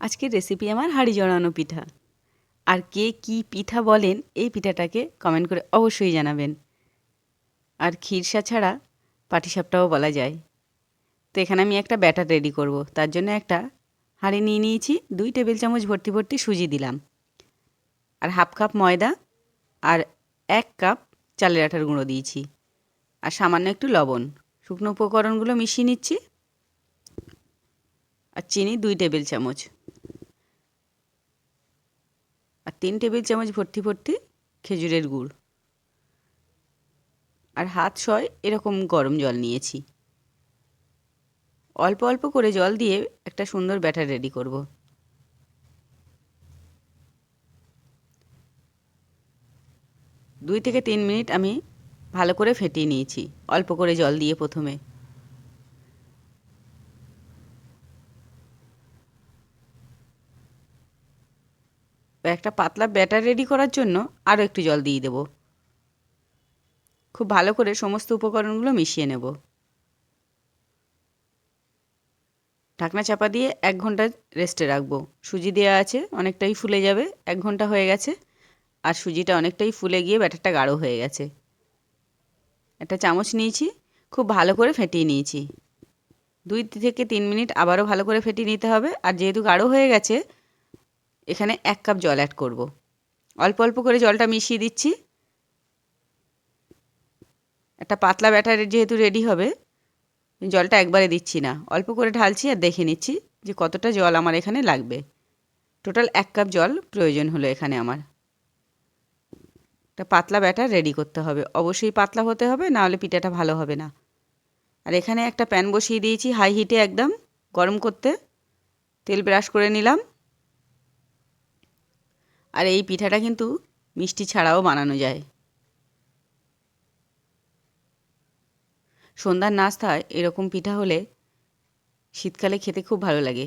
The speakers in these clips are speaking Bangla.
আজকের রেসিপি আমার হাঁড়ি জড়ানো পিঠা। আর কে কি পিঠা বলেন, এই পিঠাটাকে কমেন্ট করে অবশ্যই জানাবেন। আর ক্ষীরসা ছাড়া পাটিসাপটাও বলা যায়। তো এখানে আমি একটা ব্যাটার রেডি করব। তার জন্য একটা হাঁড়ি নিয়ে নিয়েছি, দুই টেবিল চামচ ভর্তি ভর্তি সুজি দিলাম। আর হাফ কাপ ময়দা আর এক কাপ চালের আটার গুঁড়ো দিয়েছি। আর সামান্য একটু লবণ। শুকনো উপকরণগুলো মিশিয়ে নিচ্ছি। আর চিনি দুই টেবিল চামচ। আর তিন টেবিল চামচ ভর্তি ভর্তি খেজুরের গুড়। আর হাত ছয় এরকম গরম জল নিয়েছি। অল্প অল্প করে জল দিয়ে একটা সুন্দর ব্যাটার রেডি করব। দুই থেকে তিন মিনিট আমি ভালো করে ফেটিয়ে নিয়েছি। অল্প করে জল দিয়ে প্রথমে। একটা পাতলা ব্যাটার রেডি করার জন্য আরও একটু জল দিয়ে দেব। খুব ভালো করে সমস্ত উপকরণগুলো মিশিয়ে নেব। ঢাকনা চাপা দিয়ে এক ঘণ্টা রেস্টে রাখব। সুজি দেওয়া আছে, অনেকটাই ফুলে যাবে, এক ঘণ্টা হয়ে গেছে। আর সুজিটা অনেকটাই ফুলে গিয়ে ব্যাটারটা গাঢ় হয়ে গেছে। একটা চামচ নিয়েছি, খুব ভালো করে ফেটিয়ে নিয়েছি। দুই থেকে তিন মিনিট আবারও ভালো করে ফেটিয়ে নিতে হবে। আর যেহেতু গাঢ় হয়ে গেছে এখানে এক কাপ জল অ্যাড করব। অল্প অল্প করে জলটা মিশিয়ে দিচ্ছি। একটা পাতলা ব্যাটার যেহেতু রেডি হবে জলটা একবারে দিচ্ছি না। অল্প করে ঢালছি আর দেখে নিচ্ছি যে কতটা জল আমার এখানে লাগবে। টোটাল এক কাপ জল প্রয়োজন হলো এখানে আমার। একটা পাতলা ব্যাটার রেডি করতে হবে। অবশ্যই পাতলা হতে হবে না হলে পিঠাটা ভালো হবে না। আর এখানে একটা প্যান বসিয়ে দিয়েছি হাই হিটে একদম, গরম করতে। তেল ব্রাশ করে নিলাম। আর এই পিঠাটা কিন্তু মিষ্টি ছাড়াও বানানো যায়। সন্ধ্যার নাস্তায় এরকম পিঠা হলে শীতকালে খেতে খুব ভালো লাগে।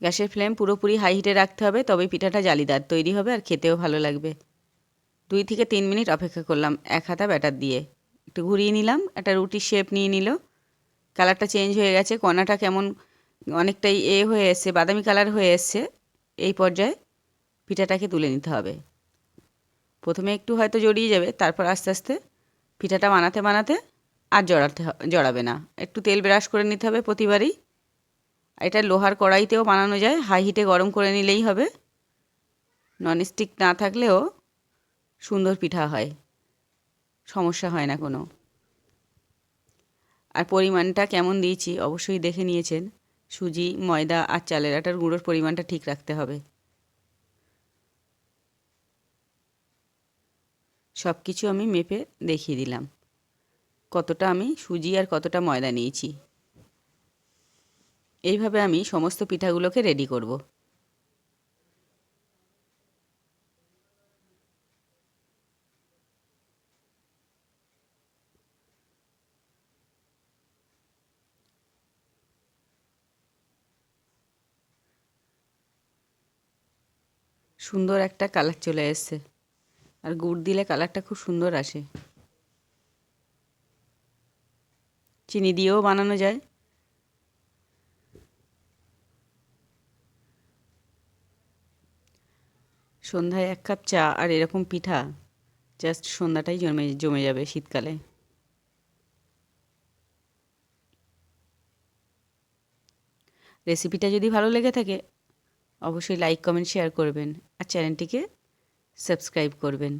গ্যাসের ফ্লেম পুরোপুরি হাই হিটে রাখতে হবে তবে পিঠাটা জালিদার তৈরি হবে আর খেতেও ভালো লাগবে। দুই থেকে তিন মিনিট অপেক্ষা করলাম এক হাতা ব্যাটার দিয়ে। একটু ঘুরিয়ে নিলাম, একটা রুটির শেপ নিয়ে নিল। কালারটা চেঞ্জ হয়ে গেছে কণাটা কেমন অনেকটাই এ হয়ে এসছে, বাদামি কালার হয়ে এসছে। এই পর্যায়ে পিঠাটাকে তুলে নিতে হবে। প্রথমে একটু হয়তো জড়িয়ে যাবে, তারপর আস্তে আস্তে পিঠাটা বানাতে বানাতে আর জড়াতে জড়াবে না। একটু তেল ব্রাশ করে নিতে হবে প্রতিবারই। এটা লোহার কড়াইতেও বানানো যায়, হাই হিটে গরম করে নিলেই হবে। ননস্টিক না থাকলেও সুন্দর পিঠা হয়, সমস্যা হয় না কোনো। আর পরিমাণটা কেমন দিয়েছি অবশ্যই দেখে নিয়েছেন। সুজি, ময়দা আর চালের আটার গুঁড়োর পরিমাণটা ঠিক রাখতে হবে। সব কিছু আমি মেপে দেখিয়ে দিলাম। কতটা আমি সুজি আর কতটা ময়দা নিয়েছি। এইভাবে আমি সমস্ত পিঠাগুলোকে রেডি করব। সুন্দর একটা কালার চলে এসছে। আর গুড় দিলে কালারটা খুব সুন্দর আসে। চিনি দিয়েও বানানো যায়। সন্ধ্যায় এক কাপ চা আর এরকম পিঠা জাস্ট সন্ধ্যাটাই জমে জমে যাবে শীতকালে। রেসিপিটা যদি ভালো লেগে থাকে অবশ্যই লাইক কমেন্ট শেয়ার করবেন আর চ্যানেলটিকে সাবস্ক্রাইব করবেন।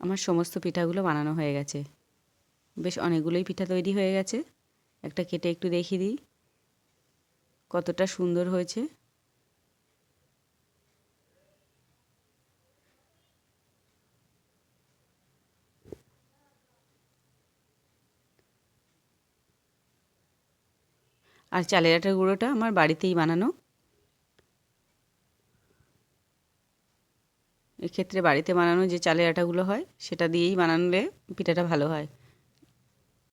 আমার সমস্ত পিঠাগুলো বানানো হয়ে গেছে। বেশ অনেকগুলোই পিঠা তৈরি হয়ে গেছে। একটা কেটে একটু দেখিয়ে দিই। কতটা সুন্দর হয়েছে। আর চালের আটার গুঁড়োটা আমার বাড়িতেই বানানো। এক্ষেত্রে বাড়িতে বানানো যে চালের আটাগুলো হয়, সেটা দিয়েই বানালে পিঠাটা ভালো হয়।